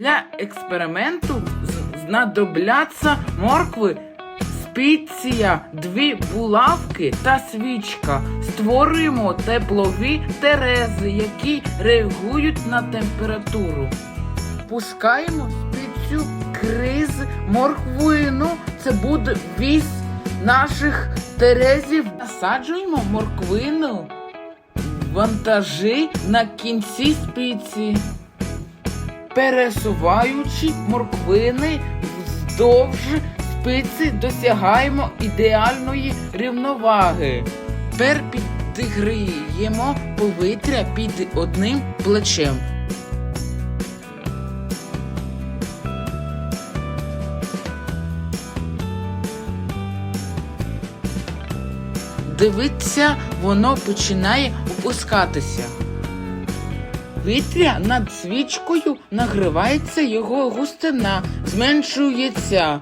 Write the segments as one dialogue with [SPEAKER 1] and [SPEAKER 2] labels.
[SPEAKER 1] Для експерименту знадобляться моркви, спеція, дві булавки та свічка. Створюємо теплові терези, які реагують на температуру. Пускаємо спецію криз морквину. Це буде вісь наших терезів. Насаджуємо морквину вантажі на кінці спиці пересуваючи морквини вздовж спиці, досягаємо ідеальної рівноваги. Тепер підігріємо повітря під одним плечем. Дивіться, воно починає опускатися. Вітря над свічкою нагрівається його густина, зменшується.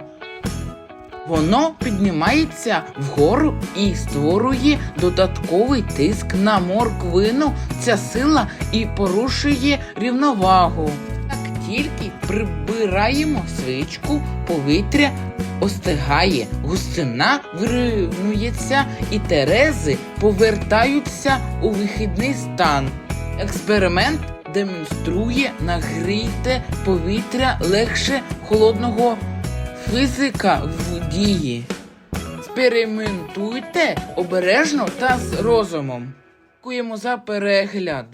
[SPEAKER 1] Воно піднімається вгору і створює додатковий тиск на морквину. Ця сила і порушує рівновагу. Як тільки прибираємо свічку, повітря остигає, густина вирівнюється і терези повертаються у вихідний стан. Експеримент демонструє нагріте повітря легше холодного фізика в дії. Експериментуйте обережно та з розумом. Дякуємо за перегляд.